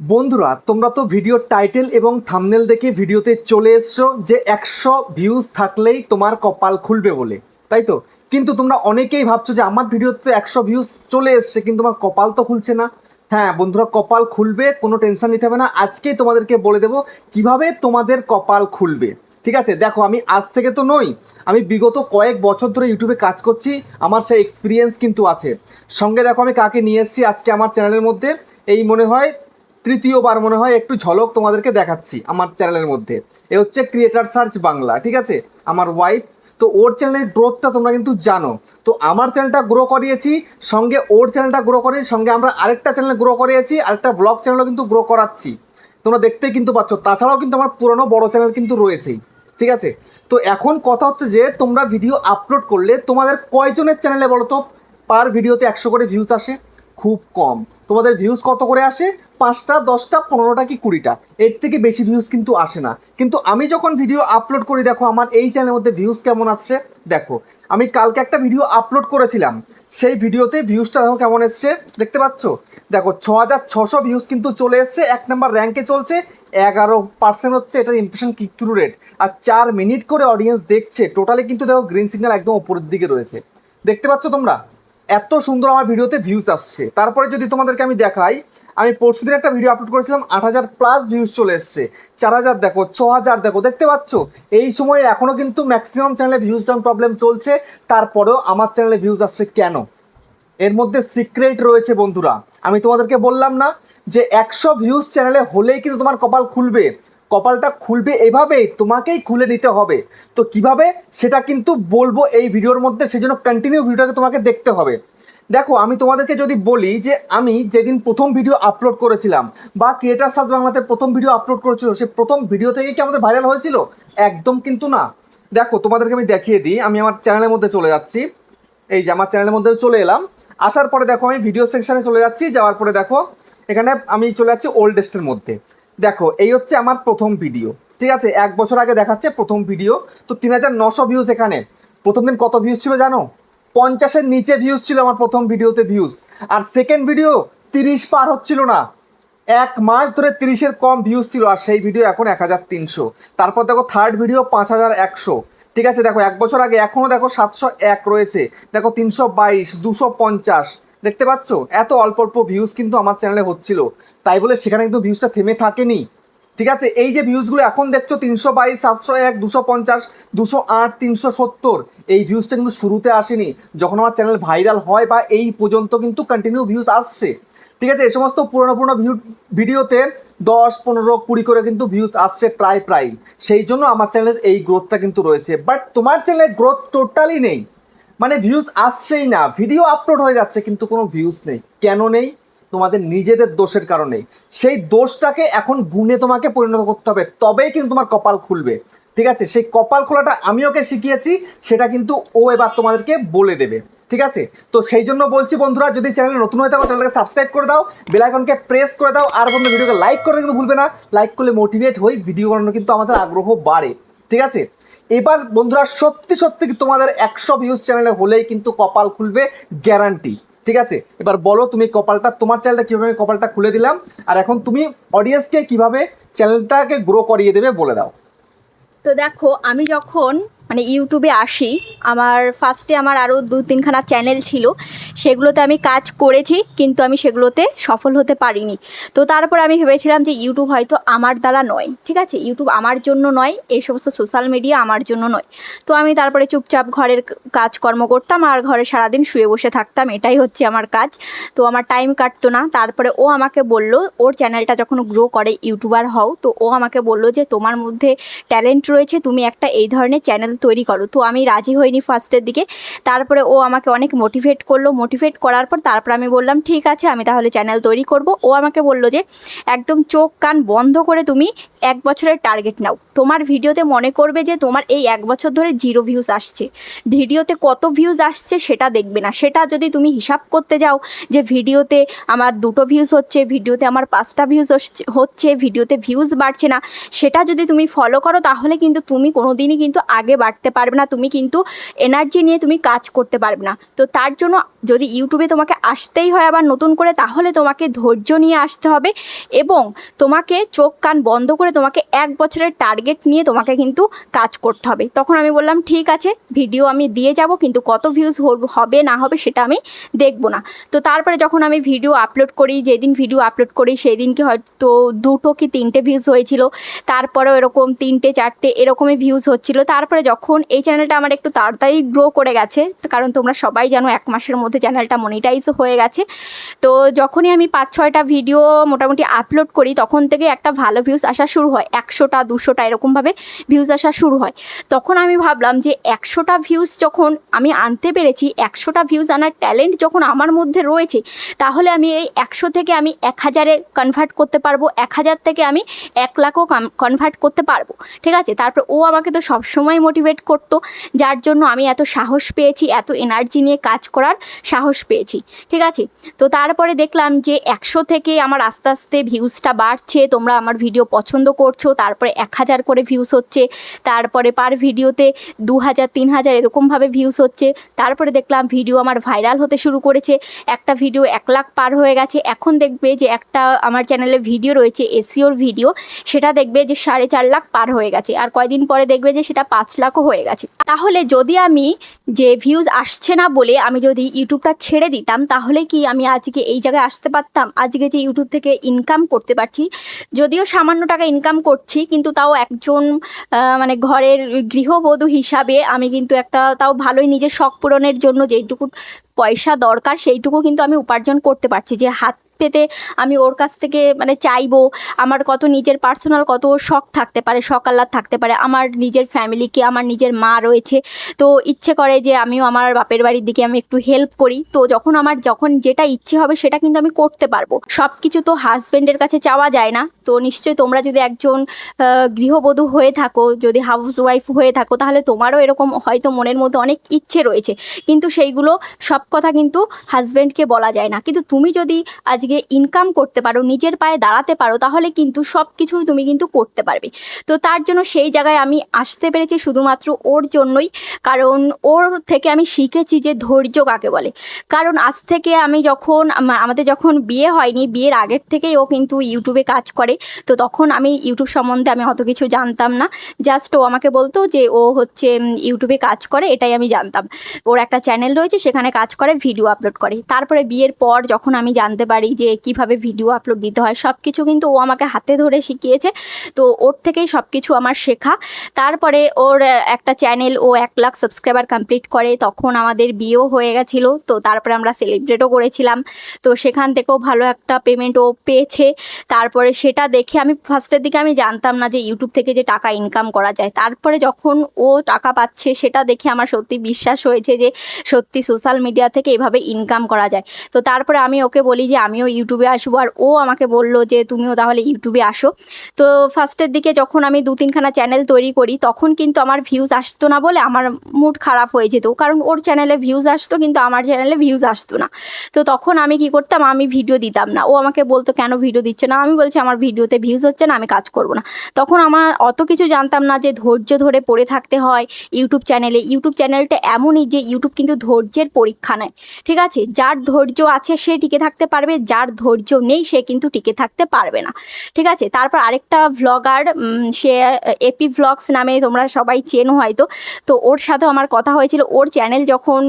বন্ধুরা, তোমরা তো ভিডিওর টাইটেল এবং থামনেল দেখে ভিডিওতে চলে এসছো যে একশো ভিউজ থাকলেই তোমার কপাল খুলবে বলে, তাই তো? কিন্তু তোমরা অনেকেই ভাবছ যে আমার ভিডিওতে একশো ভিউজ চলে এসছে, কিন্তু আমার কপাল তো খুলছে না। হ্যাঁ বন্ধুরা, কপাল খুলবে, কোনো টেনশন নিতে হবে না। আজকেই তোমাদেরকে বলে দেবো কীভাবে তোমাদের কপাল খুলবে। ঠিক আছে? দেখো, আমি আজ থেকে তো নই, আমি বিগত কয়েক বছর ধরে ইউটিউবে কাজ করছি, আমার সেই এক্সপিরিয়েন্স কিন্তু আছে। সঙ্গে দেখো, আমি কাকে নিয়ে এসেছি আজকে আমার চ্যানেলের মধ্যে, এই মনে হয় তৃতীয়বার মনে হয় একটু ঝলক তোমাদেরকে দেখাচ্ছি আমার চ্যানেলের মধ্যে। এ হচ্ছে ক্রিয়েটার সার্চ বাংলা, ঠিক আছে? আমার ওয়াইফ তো ওর চ্যানেলের গ্রোথটা তোমরা কিন্তু জানো। তো আমার চ্যানেলটা গ্রো করিয়েছি, সঙ্গে ওর চ্যানেলটা গ্রো করিয়েছি সঙ্গে আমরা আরেকটা চ্যানেল গ্রো করিয়েছি, আরেকটা ব্লগ চ্যানেলও কিন্তু গ্রো করাচ্ছি। তোমরা দেখতেই কিন্তু পাচ্ছ, তাছাড়াও কিন্তু আমার পুরনো বড় চ্যানেল কিন্তু রয়েছেই ঠিক আছে? তো এখন কথা হচ্ছে যে, তোমরা ভিডিও আপলোড করলে তোমাদের কয়জনের চ্যানেলে বলো তো পার ভিডিওতে একশো করে ভিউজ আসে। খুব কম। তোমাদের ভিউজ কত করে আসে? পাঁচটা, দশটা, পনেরোটা কি কুড়িটা? এর থেকে বেশি ভিউজ কিন্তু আসে না। কিন্তু আমি যখন ভিডিও আপলোড করি, দেখো, আমার এই চ্যানেলের মধ্যে ভিউজ কেমন আসছে? দেখো, আমি কালকে একটা ভিডিও আপলোড করেছিলাম। সেই ভিডিওতে ভিউজটা দেখো কেমন এসছে? দেখতে পাচ্ছ? দেখো ছ হাজার ছশো ভিউজ কিন্তু চলে এসছে। এক নাম্বার র্যাঙ্কে চলছে। এগারো পার্সেন্ট হচ্ছে এটার ইমপ্রেশন ক্লিক থ্রু রেট আর চার মিনিট করে অডিয়েন্স দেখছে। টোটালি কিন্তু দেখো গ্রিন সিগন্যাল একদম উপরের দিকে রয়েছে। দেখতে পাচ্ছ তোমরা? এত সুন্দর আমার ভিডিওতে ভিউজ আসছে। তারপরে যদি তোমাদেরকে আমি দেখাই, আমি পরশুদিন একটা ভিডিও আপলোড করেছিলাম, আট হাজার প্লাস ভিউজ চলে এসছে। চার হাজার দেখো, ছ হাজার দেখো, দেখতে পাচ্ছ? এই সময়ে এখনও কিন্তু ম্যাক্সিমাম চ্যানেলে ভিউজ ডাউন প্রবলেম চলছে। তারপরেও আমার চ্যানেলে ভিউজ আসছে কেন? এর মধ্যে সিক্রেট রয়েছে বন্ধুরা। আমি তোমাদেরকে বললাম না যে একশো ভিউজ চ্যানেলে হলেই কিন্তু তোমার কপাল খুলবে। কপালটা খুলবে এভাবেই তোমাকেই খুলে নিতে হবে। তো কীভাবে? সেটা কিন্তু বলব এই ভিডিওর মধ্যে, সেজন্য কন্টিনিউ ভিডিওটাকে তোমাকে দেখতে হবে। দেখো, আমি তোমাদেরকে যদি বলি যে আমি যেদিন প্রথম ভিডিও আপলোড করেছিলাম বা ক্রিয়েটার সার্চ বাংলাতে প্রথম ভিডিও আপলোড করেছিল, সে প্রথম ভিডিও থেকে কি আমাদের ভাইরাল হয়েছিল? একদম কিন্তু না। দেখো, তোমাদেরকে আমি দেখিয়ে দিই। আমি আমার চ্যানেলের মধ্যে চলে যাচ্ছি। এই যে আমার চ্যানেলের মধ্যে চলে এলাম। আসার পরে দেখো, আমি ভিডিও সেকশানে চলে যাচ্ছি। যাওয়ার পরে দেখো, এখানে আমি চলে যাচ্ছি ওল্ডেস্টের মধ্যে। দেখো, এই হচ্ছে আমার প্রথম ভিডিও ঠিক আছে? এক বছর আগে দেখাচ্ছে প্রথম ভিডিও তো তিন হাজার নশো ভিউজ এখানে। প্রথম দিন কত ভিউজ ছিল জানো? পঞ্চাশের নিচে ভিউজ ছিল আমার প্রথম ভিডিওতে ভিউজ আর সেকেন্ড ভিডিও তিরিশ পার হচ্ছিল না। এক মাস ধরে তিরিশের কম ভিউজ ছিল, আর সেই ভিডিও এখন এক হাজার তিনশো। তারপর দেখো থার্ড ভিডিও পাঁচ হাজার একশো। ঠিক আছে? দেখো, এক বছর আগে এখনও দেখো সাতশো এক রয়েছে। দেখো, তিনশো বাইশ, দুশো পঞ্চাশ দেখতে পাচ্ছ? এত অল্প অল্প ভিউজ কিন্তু আমার চ্যানেলে হচ্ছিল। তাই বলে সেখানে কিন্তু ভিউজটা থেমে থাকেনি। ঠিক আছে? এই যে ভিউজগুলো এখন দেখছ, তিনশো বাইশ, সাতশো এক, দুশো পঞ্চাশ, দুশো আট, তিনশো সত্তর, এই ভিউজটা কিন্তু শুরুতে আসেনি। যখন আমার চ্যানেল ভাইরাল হয় বা এই পর্যন্ত কিন্তু কন্টিনিউ ভিউজ আসছে। ঠিক আছে? এই সমস্ত পুরোনো পুরোনো ভিউ ভিডিওতে দশ, পনেরো, কুড়ি করে কিন্তু ভিউজ আসছে প্রায় প্রায়। সেই জন্য আমার চ্যানেলের এই গ্রোথটা কিন্তু রয়েছে। বাট তোমার চ্যানেলের গ্রোথ টোটালি নেই। মানে ভিউজ আসছেই না। ভিডিও আপলোড হয়ে যাচ্ছে, কিন্তু কোনো ভিউজ নেই। কেন নেই? তোমাদের নিজেদের দোষের কারণে সেই দোষটাকে এখন গুণে তোমাকে পরিণত করতে হবে, তবেই কিন্তু তোমার কপাল খুলবে। ঠিক আছে? সেই কপাল খোলাটা আমি ওকে শিখিয়েছি, সেটা কিন্তু ও এবার তোমাদেরকে বলে দেবে। ঠিক আছে? তো সেই জন্য বলছি বন্ধুরা, যদি চ্যানেলে নতুন হয়ে থাকো চ্যানেলকে সাবস্ক্রাইব করে দাও বেল আইকনকে প্রেস করে দাও, আর বন্ধু ভিডিওকে লাইক করে কিন্তু ভুলবে না। লাইক করলে মোটিভেট হই ভিডিও বানানো কিন্তু আমাদের আগ্রহ বাড়ে। ঠিক আছে? এবার বন্ধুরা, সত্যি সত্যি তোমাদের একশো ভিউজ চ্যানেলে হলেই কিন্তু কপাল খুলবে গ্যারান্টি ঠিক আছে? এবার বলো তুমি কপালটা, তোমার চ্যানেলটা কীভাবে কপালটা খুলে দিলাম, আর এখন তুমি অডিয়েন্সকে কীভাবে চ্যানেলটাকে গ্রো করিয়ে দেবে বলে দাও। তো দেখো, আমি যখন মানে ইউটিউবে আসি। আমার ফার্স্টে আমার আরও দু তিনখানা চ্যানেল ছিল। সেগুলোতে আমি কাজ করেছি, কিন্তু আমি সেগুলোতে সফল হতে পারিনি। তো তারপর আমি ভেবেছিলাম যে ইউটিউব হয়তো আমার দ্বারা নয়, ঠিক আছে? ইউটিউব আমার জন্য নয়, এই সমস্ত সোশ্যাল মিডিয়া আমার জন্য নয়। তো আমি তারপরে চুপচাপ ঘরের কাজকর্ম করতাম আর ঘরে সারাদিন শুয়ে বসে থাকতাম, এটাই হচ্ছে আমার কাজ। তো আমার টাইম কাটতো না। তারপরে ও আমাকে বলল, ওর চ্যানেলটা যখন গ্রো করে, ইউটিউবার হও, তো ও আমাকে বলল যে তোমার মধ্যে ট্যালেন্ট রয়েছে, তুমি একটা এই ধরনের চ্যানেল তৈরি করো। তো আমি রাজি হইনি ফার্স্টের দিকে। তারপরে ও আমাকে অনেক মোটিভেট করল। মোটিভেট করার পর তারপর আমি বললাম, ঠিক আছে, আমি তাহলে চ্যানেল তৈরি করব। ও আমাকে বলল যে, একদম চোখ কান বন্ধ করে তুমি এক বছরের টার্গেট নাও। তোমার ভিডিওতে মনে করবে যে, তোমার এই এক বছর ধরে জিরো ভিউজ আসছে। ভিডিওতে কত ভিউজ আসছে সেটা দেখবে না। সেটা যদি তুমি হিসাব করতে যাও যে, ভিডিওতে আমার দুটো ভিউজ হচ্ছে, ভিডিওতে আমার পাঁচটা ভিউজ হচ্ছে ভিডিওতে ভিউজ বাড়ছে না। সেটা যদি তুমি ফলো করো, তাহলে কিন্তু তুমি কোনো দিনই কিন্তু আগে বাড়তে পারবে না, তুমি কিন্তু এনার্জি নিয়ে তুমি কাজ করতে পারবে না। তো তার জন্য যদি ইউটিউবে তোমাকে আসতেই হয় আবার নতুন করে, তাহলে তোমাকে ধৈর্য নিয়ে আসতে হবে এবং তোমাকে চোখ কান বন্ধ করে তোমাকে এক বছরের টার্গেট নিয়ে তোমাকে কিন্তু কাজ করতে হবে। তখন আমি বললাম, ঠিক আছে ভিডিও আমি দিয়ে যাব, কিন্তু কত ভিউজ হবে না হবে, সেটা আমি দেখব না। তো তারপরে যখন আমি ভিডিও আপলোড করি, যেদিন ভিডিও আপলোড করি সেই দিনকে হয়তো দুটো কি তিনটে ভিউজ হয়েছিল, তারপরেও এরকম তিনটে, চারটে এরকমই ভিউজ হচ্ছিল। তারপরে যখন এই চ্যানেলটা আমার একটু তাড়াতাড়ি গ্রো করে গেছে, কারণ তোমরা সবাই জানো এক মাসের মধ্যে চ্যানেলটা মনিটাইজও হয়ে গেছে। তো যখনই আমি পাঁচ ছয়টা ভিডিও মোটামুটি আপলোড করি, তখন থেকে একটা ভালো ভিউজ আসা শুরু হয়। একশোটা, দুশোটা এরকমভাবে ভিউজ আসা শুরু হয়। তখন আমি ভাবলাম যে একশোটা ভিউজ যখন আমি আনতে পেরেছি, একশোটা ভিউজ আনার ট্যালেন্ট যখন আমার মধ্যে রয়েছে, তাহলে আমি এই একশো থেকে আমি এক হাজারে কনভার্ট করতে পারব, এক হাজার থেকে আমি এক লাখও কনভার্ট করতে পারব। ঠিক আছে? তারপর ও আমাকে তো সবসময় মোটিভেট করতো, যার জন্য আমি এত সাহস পেয়েছি, এত এনার্জি নিয়ে কাজ করার সাহস পেয়েছি, ঠিক আছে? তো তারপরে দেখলাম যে একশো থেকে আমার আস্তে আস্তে ভিউজটা বাড়ছে, তোমরা আমার ভিডিও পছন্দ করছ, তারপরে এক হাজার করে ভিউজ হচ্ছে, তারপরে পার ভিডিওতে দু হাজার, তিন হাজার এরকমভাবে ভিউজ হচ্ছে, তারপরে দেখলাম ভিডিও আমার ভাইরাল হতে শুরু করেছে, একটা ভিডিও এক লাখ পার হয়ে গেছে, এখন দেখবে যে একটা আমার চ্যানেলে ভিডিও রয়েছে এসিওর ভিডিও সেটা দেখবে যে সাড়ে চার লাখ পার হয়ে গেছে, আর কয়দিন পরে দেখবে যে সেটা পাঁচ লাখও হয়ে গেছে। তাহলে যদি আমি যে ভিউজ আসছে না বলে আমি যদি ইউটিউবটা ছেড়ে দিতাম, তাহলে কি আমি আজকে এই জায়গায় আসতে পারতাম? আজকে যে ইউটিউব থেকে ইনকাম করতে পারছি, যদিও সামান্য টাকা ইনকাম করছি, কিন্তু তাও একজন মানে ঘরের গৃহবধূ হিসাবে আমি কিন্তু একটা, তাও ভালোই নিজের শখ পূরণের জন্য যেইটুকু পয়সা দরকার, সেইটুকু কিন্তু আমি উপার্জন করতে পারছি যে হাত পেতে আমি ওর কাছ থেকে মানে চাইব, আমার কত নিজের পার্সোনাল কত শখ থাকতে পারে আহ্লাদ থাকতে পারে, আমার নিজের ফ্যামিলিকে আমার নিজের মা রয়েছে। তো ইচ্ছে করে যে আমিও আমার বাপের বাড়ির দিকে আমি একটু হেল্প করি। তো যখন আমার যখন যেটা ইচ্ছে হবে সেটা কিন্তু আমি করতে পারব। সব কিছু তো হাজব্যান্ডের কাছে চাওয়া যায় না। তো নিশ্চয়ই তোমরা যদি একজন গৃহবধূ হয়ে থাকো, যদি হাউস ওয়াইফ হয়ে থাকো, তাহলে তোমারও এরকম হয়তো মনের মধ্যে অনেক ইচ্ছে রয়েছে। কিন্তু সেইগুলো সব কথা কিন্তু হাজব্যান্ডকে বলা যায় না। কিন্তু তুমি যদি আজকে ইনকাম করতে পারো, নিজের পায়ে দাঁড়াতে পারো, তাহলে কিন্তু সব কিছুই তুমি কিন্তু করতে পারবে। তো তার জন্য সেই জায়গায় আমি আসতে পেরেছি শুধুমাত্র ওর জন্যই। কারণ ওর থেকে আমি শিখেছি যে ধৈর্য কাকে বলে। কারণ আজ থেকে আমি যখন আমাদের যখন বিয়ে হয়নি, বিয়ের আগের থেকেই ও কিন্তু ইউটিউবে কাজ করে। তো তখন আমি ইউটিউব সম্বন্ধে আমি অত কিছু জানতাম না। জাস্ট ও আমাকে বলতো যে ও হচ্ছে ইউটিউবে কাজ করে, এটাই আমি জানতাম। ওর একটা চ্যানেল রয়েছে, সেখানে কাজ করে ভিডিও আপলোড করে। তারপরে বিয়ের পর যখন আমি জানতে পারি যে কীভাবে ভিডিও আপলোড দিতে হয় সব কিছু কিন্তু ও আমাকে হাতে ধরে শিখিয়েছে। তো ওর থেকেই সব কিছু আমার শেখা। তারপরে ওর একটা চ্যানেল ও এক লাখ সাবস্ক্রাইবার কমপ্লিট করে। তখন আমাদের বিয়েও হয়ে গেছিল। তো তারপরে আমরা সেলিব্রেটও করেছিলাম। তো সেখান থেকেও ভালো একটা পেমেন্ট ও পেয়েছে। তারপরে সেটা দেখে আমি ফার্স্টের দিকে আমি জানতাম না যে ইউটিউব থেকে যে টাকা ইনকাম করা যায়। তারপরে যখন ও টাকা পাচ্ছে, সেটা দেখে আমার সত্যি বিশ্বাস হয়েছে যে সত্যি সোশ্যাল মিডিয়া থেকে এভাবে ইনকাম করা যায়। তো তারপরে আমি ওকে বলি যে, আমিও ইউটিউবে আসব। আর ও আমাকে বলল যে, তুমিও তাহলে ইউটিউবে আসো। তো ফার্স্টের দিকে যখন আমি দু তিনখানা চ্যানেল তৈরি করি, তখন কিন্তু আমার ভিউজ আসতো না বলে আমার মুড খারাপ হয়ে যেত। কারণ ওর চ্যানেলে ভিউজ আসতো, কিন্তু আমার চ্যানেলে ভিউজ আসতো না। তো তখন আমি কি করতাম, আমি ভিডিও দিতাম না। ও আমাকে বলতো, কেন ভিডিও দিচ্ছে না? আমি বলছি, আমার ভিডিওতে ভিউজ হচ্ছে না, আমি কাজ করব না। তখন আমার অত কিছু জানতাম না যে, ধৈর্য ধরে পড়ে থাকতে হয় ইউটিউব চ্যানেলে ইউটিউব চ্যানেলটা এমনই যে ইউটিউব কিন্তু ধৈর্যের পরীক্ষা নেয় ঠিক আছে? যার ধৈর্য আছে সে টিকে থাকতে পারবে, যার ধৈর্য নেই সে কিন্তু টিকে থাকতে পারবে না। ঠিক আছে? তারপর আরেকটা ভ্লগার সে এপি ভ্লগস নামে তোমরা সবাই চেনো হয়তো। তো ওর সাথেও আমার কথা হয়েছিল। ওর চ্যানেল যখন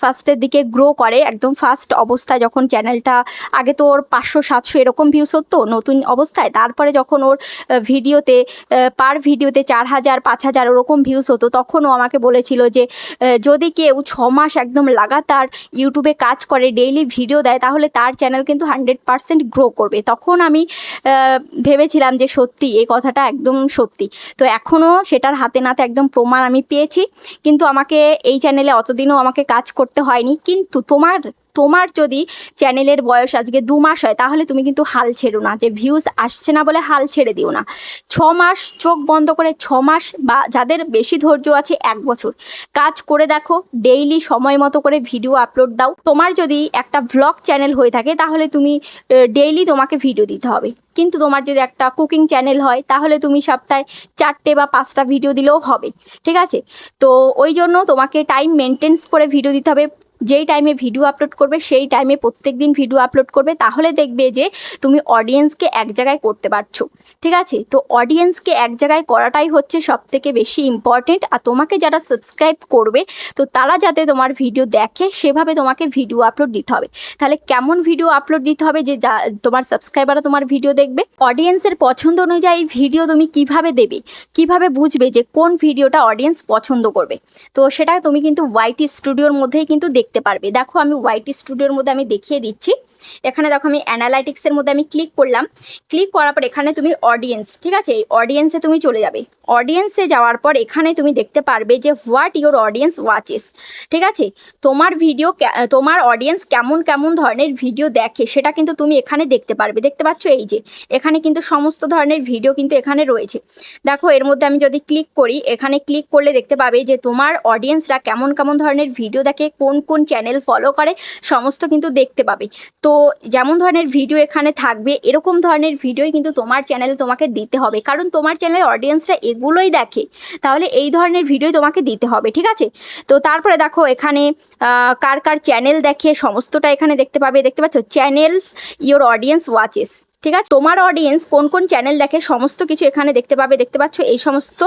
ফার্স্টের দিকে গ্রো করে, একদম ফার্স্ট অবস্থায় যখন চ্যানেলটা আগে তো ওর পাঁচশো সাতশো এরকম ভিউস হতো, নতুন অবস্থায়। তারপরে যখন ওর ভিডিওতে পার ভিডিওতে চার হাজার, পাঁচ হাজার ওরকম ভিউস হতো, তখনও আমাকে বলেছিল যে যদি কেউ ছ মাস একদম লাগাতার ইউটিউবে কাজ করে ডেইলি ভিডিও দেয়, তাহলে তার চ্যানেল কিন্তু হান্ড্রেড পারসেন্ট গ্রো করবে। তখন আমি ভেবেছিলাম যে সত্যি এই কথাটা একদম সত্যি। তো এখনও সেটার হাতে নাতে একদম প্রমাণ আমি পেয়েছি। কিন্তু আমাকে এই চ্যানেলে অতদিনও আমাকে কাজ করতে হয়নি। কিন্তু তোমার তোমার যদি চ্যানেলের বয়স আজকে দু মাস হয়, তাহলে তুমি কিন্তু হাল ছেড়ো না, যে ভিউজ আসছে না বলে হাল ছেড়ে দিও না। ছ মাস চোখ বন্ধ করে ছ মাস বা যাদের বেশি ধৈর্য আছে এক বছর। কাজ করে দেখো ডেইলি সময় মতো করে ভিডিও আপলোড দাও। তোমার যদি একটা ভ্লগ চ্যানেল হয়ে থাকে, তাহলে তুমি ডেইলি তোমাকে ভিডিও দিতে হবে। কিন্তু তোমার যদি একটা কুকিং চ্যানেল হয়, তাহলে তুমি সপ্তাহে চারটে বা পাঁচটা ভিডিও দিলেও হবে, ঠিক আছে? তো ওই জন্য তোমাকে টাইম মেনটেন্স করে ভিডিও দিতে হবে। যেই টাইমে ভিডিও আপলোড করবে, সেই টাইমে প্রত্যেক দিন ভিডিও আপলোড করবে, তাহলে দেখবে যে তুমি অডিয়েন্সকে এক জায়গায় করতে পারছ। ঠিক আছে? তো অডিয়েন্সকে এক জায়গায় করাটাই হচ্ছে সব থেকে বেশি ইম্পর্টেন্ট আর তোমাকে যারা সাবস্ক্রাইব করবে, তো তারা যাতে তোমার ভিডিও দেখে, সেভাবে তোমাকে ভিডিও আপলোড দিতে হবে। তাহলে কেমন ভিডিও আপলোড দিতে হবে যে যা, তোমার সাবস্ক্রাইবাররা তোমার ভিডিও দেখবে? অডিয়েন্সের পছন্দ অনুযায়ী ভিডিও তুমি কীভাবে দেবে? কীভাবে বুঝবে যে কোন ভিডিওটা অডিয়েন্স পছন্দ করবে? তো সেটা তুমি কিন্তু ওয়াইটি স্টুডিওর মধ্যেই কিন্তু দেখতে পারবে। দেখো আমি ওয়াইটি স্টুডিওর মধ্যে আমি দেখিয়ে দিচ্ছি। এখানে দেখো আমি অ্যানালাইটিক্সের মধ্যে আমি ক্লিক করলাম। ক্লিক করার পর এখানে তুমি অডিয়েন্স ঠিক আছে? এই অডিয়েন্সে তুমি চলে যাবে। অডিয়েন্সে যাওয়ার পর এখানে তুমি দেখতে পারবে যে হোয়াট ইউর অডিয়েন্স ওয়াচেস ঠিক আছে? তোমার ভিডিও তোমার অডিয়েন্স কেমন কেমন ধরনের ভিডিও দেখে, সেটা কিন্তু তুমি এখানে দেখতে পারবে। দেখতে পাচ্ছ এই যে, এখানে কিন্তু সমস্ত ধরনের ভিডিও কিন্তু এখানে রয়েছে। দেখো, এর মধ্যে আমি যদি ক্লিক করি, এখানে ক্লিক করলে দেখতে পাবে যে তোমার অডিয়েন্সরা কেমন কেমন ধরনের ভিডিও দেখে, কোন কোন চ্যানেল ফলো করে, সমস্ত কিন্তু দেখতে পাবে। তো যেমন ধরনের ভিডিও এখানে থাকবে, এরকম ধরনের ভিডিওই কিন্তু তোমার চ্যানেলে তোমাকে দিতে হবে। কারণ তোমার চ্যানেলের অডিয়েন্সরা এগুলোই দেখে, তাহলে এই ধরনের ভিডিও তোমাকে দিতে হবে, ঠিক আছে? তো তারপরে দেখো এখানে কার কার চ্যানেল দেখে সমস্তটা এখানে দেখতে পাবে। দেখতে পাচ্ছ চ্যানেলস ইওর অডিয়েন্স ওয়াচেস ঠিক আছে? তোমার অডিয়েন্স কোন কোন চ্যানেল দেখে সমস্ত কিছু এখানে দেখতে পাবে। দেখতে পাচ্ছ, এই সমস্ত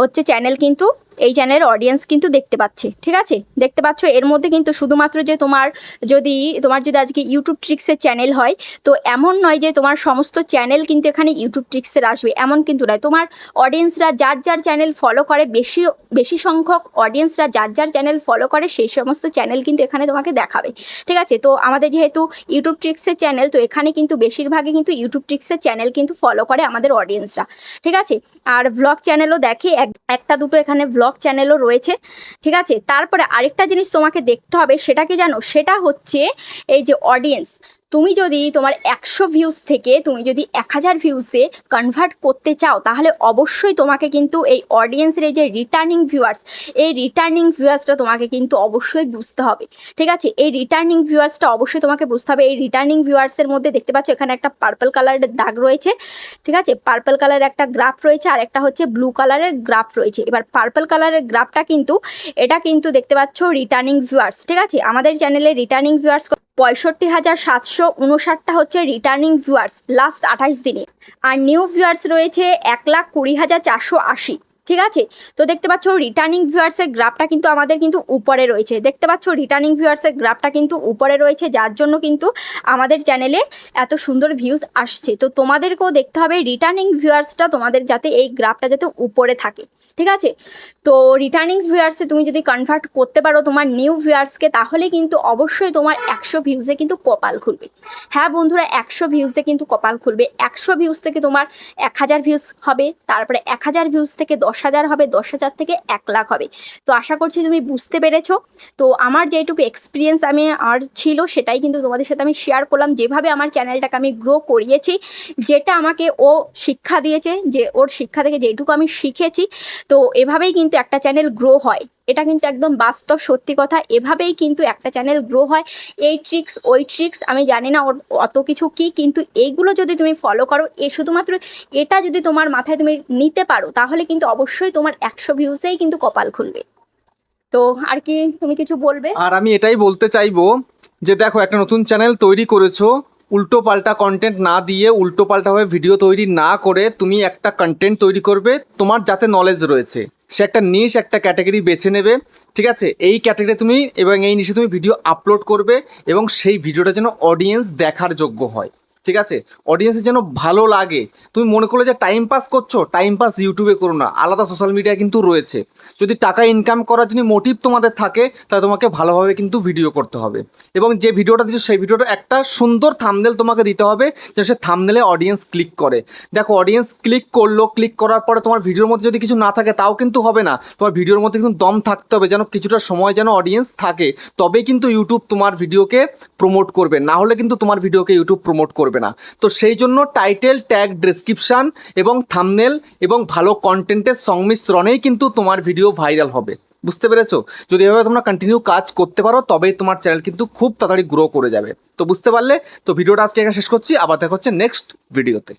হচ্ছে চ্যানেল কিন্তু এই চ্যানেলের অডিয়েন্স কিন্তু দেখতে পাচ্ছে, ঠিক আছে? দেখতে পাচ্ছ, এর মধ্যে কিন্তু শুধুমাত্র যে তোমার যদি তোমার যদি আজকে ইউটিউব ট্রিক্সের চ্যানেল হয়, তো এমন নয় যে তোমার সমস্ত চ্যানেল কিন্তু এখানে ইউটিউব ট্রিক্সের আসবে, এমন কিন্তু নয়। তোমার অডিয়েন্সরা যার যার চ্যানেল ফলো করে, বেশি বেশি সংখ্যক অডিয়েন্সরা যার যার চ্যানেল ফলো করে, সেই সমস্ত চ্যানেল কিন্তু এখানে তোমাকে দেখাবে, ঠিক আছে? তো আমাদের যেহেতু ইউটিউব ট্রিক্সের চ্যানেল তো এখানে কিন্তু বেশিরভাগই কিন্তু ইউটিউব ট্রিক্সের চ্যানেল কিন্তু ফলো করে আমাদের অডিয়েন্সরা ঠিক আছে? আর ভ্লগ চ্যানেলও দেখে, এক- একটা দুটো এখানে ভ্লগ চ্যানেলও রয়েছে, ঠিক আছে? তারপরে আরেকটা জিনিস তোমাকে দেখতে হবে, সেটা কি জানো? সেটা হচ্ছে এই যে অডিয়েন্স তুমি যদি তোমার একশো ভিউজ থেকে তুমি যদি এক হাজার ভিউসে কনভার্ট করতে চাও, তাহলে অবশ্যই তোমাকে কিন্তু এই অডিয়েন্সের এই যে রিটার্নিং ভিউয়ার্স এই রিটার্নিং ভিউয়ার্সটা তোমাকে কিন্তু অবশ্যই বুঝতে হবে। ঠিক আছে? এই রিটার্নিং ভিউয়ার্সটা অবশ্যই তোমাকে বুঝতে হবে। এই রিটার্নিং ভিউয়ার্সের মধ্যে দেখতে পাচ্ছ, এখানে একটা পার্পল কালারের দাগ রয়েছে। ঠিক আছে? পার্পল কালারের একটা গ্রাফ রয়েছে আর একটা হচ্ছে ব্লু কালারের গ্রাফ রয়েছে। এবার পার্পল কালারের গ্রাফটা কিন্তু, এটা কিন্তু দেখতে পাচ্ছ রিটার্নিং ভিউয়ার্স ঠিক আছে? আমাদের চ্যানেলে রিটার্নিং ভিউয়ার্স পঁয়ষট্টি হাজার সাতশো উনষাটটা হচ্ছে রিটার্নিং ভিউয়ার্স লাস্ট আঠাশ দিনে। আর নিউ ভিউয়ার্স রয়েছে এক লাখ কুড়ি হাজার চারশো আশি, ঠিক আছে? তো দেখতে পাচ্ছ রিটার্নিং ভিউয়ার্সের গ্রাফটা কিন্তু আমাদের কিন্তু উপরে রয়েছে। দেখতে পাচ্ছ রিটার্নিং ভিউয়ার্সের গ্রাফটা কিন্তু উপরে রয়েছে, যার জন্য কিন্তু আমাদের চ্যানেলে এত সুন্দর ভিউজ আসছে। তো তোমাদেরকেও দেখতে হবে রিটার্নিং ভিউয়ার্সটা তোমাদের যাতে এই গ্রাফটা যাতে উপরে থাকে। ঠিক আছে? তো রিটার্নিং ভিউয়ার্সে তুমি যদি কনভার্ট করতে পারো তোমার নিউ ভিউয়ার্সকে তাহলে কিন্তু অবশ্যই তোমার একশো ভিউজে কিন্তু কপাল খুলবে। হ্যাঁ বন্ধুরা, একশো ভিউজে কিন্তু কপাল খুলবে। একশো ভিউজ থেকে তোমার এক হাজার ভিউজ হবে, তারপরে এক হাজার ভিউজ থেকে দশ হাজার হবে, দশ হাজার থেকে এক লাখ হবে। তো আশা করছি তুমি বুঝতে পেরেছ। তো আমার যেটুকু এক্সপিরিয়েন্স আমি আর ছিল, সেটাই কিন্তু তোমাদের সাথে আমি শেয়ার করলাম। যেভাবে আমার চ্যানেলটাকে আমি গ্রো করিয়েছি, যেটা আমাকে ও শিক্ষা দিয়েছে, যে ওর শিক্ষা থেকে যেটুকু আমি শিখেছি তো এভাবেই কিন্তু একটা চ্যানেল গ্রো হয়। এটা কিন্তু একদম বাস্তব সত্যি কথা। এভাবেই কিন্তু একটা চ্যানেল গ্রো হয়। এই ট্রিক্স ওই ট্রিক্স আমি জানি না অত কিছু কি, কিন্তু এইগুলো যদি তুমি ফলো করো, এ শুধুমাত্র এটা যদি তোমার মাথায় তুমি নিতে পারো, তাহলে কিন্তু অবশ্যই তোমার একশো ভিউসেই কিন্তু কপাল খুলবে। তো আর কি তুমি কিছু বলবে? আর আমি এটাই বলতে চাইব যে দেখো, একটা নতুন চ্যানেল তৈরি করেছ। উল্টো পাল্টা কন্টেন্ট না দিয়ে উল্টো পাল্টাভাবে ভিডিও তৈরি না করে তুমি একটা কন্টেন্ট তৈরি করবে, তোমার যাতে নলেজ রয়েছে। সে একটা নিশ একটা ক্যাটাগরি বেছে নেবে, ঠিক আছে? এই ক্যাটাগরি তুমি এবং এই নিশে তুমি ভিডিও আপলোড করবে এবং সেই ভিডিওটা যেন অডিয়েন্স দেখার যোগ্য হয়। ঠিক আছে? অডিয়েন্সের যেন ভালো লাগে। তুমি মনে করলে যে টাইম পাস করছ টাইম পাস ইউটিউবে করো না। আলাদা সোশ্যাল মিডিয়া কিন্তু রয়েছে। যদি টাকা ইনকাম করার জন্য মোটিভ তোমাদের থাকে, তাহলে তোমাকে ভালোভাবে কিন্তু ভিডিও করতে হবে। এবং যে ভিডিওটা দিচ্ছ সেই ভিডিওটা একটা সুন্দর থামনেল তোমাকে দিতে হবে যে সে থামনেলে অডিয়েন্স ক্লিক করে। দেখো অডিয়েন্স ক্লিক করল ক্লিক করার পরে তোমার ভিডিওর মধ্যে যদি কিছু না থাকে, তাও কিন্তু হবে না। তোমার ভিডিওর মধ্যে কিন্তু দম থাকতে হবে, যেন কিছুটা সময় যেন অডিয়েন্স থাকে। তবে কিন্তু ইউটিউব তোমার ভিডিওকে প্রমোট করবে। না হলে কিন্তু তোমার ভিডিওকে ইউটিউব প্রমোট করবে না। তো সেই জন্য টাইটেল ট্যাগ ডেসক্রিপশান এবং থামনেল এবং ভালো কন্টেন্টের সংমিশ্রণেই কিন্তু তোমার ভিডিও ভাইরাল হবে। বুঝতে পেরেছ? যদি এভাবে তোমরা কন্টিনিউ কাজ করতে পারো, তবেই তোমার চ্যানেল কিন্তু খুব তাড়াতাড়ি গ্রো করে যাবে। তো বুঝতে পারলে? তো ভিডিওটা আজকে এখানে শেষ করছি। আবার দেখা হচ্ছে নেক্সট ভিডিওতে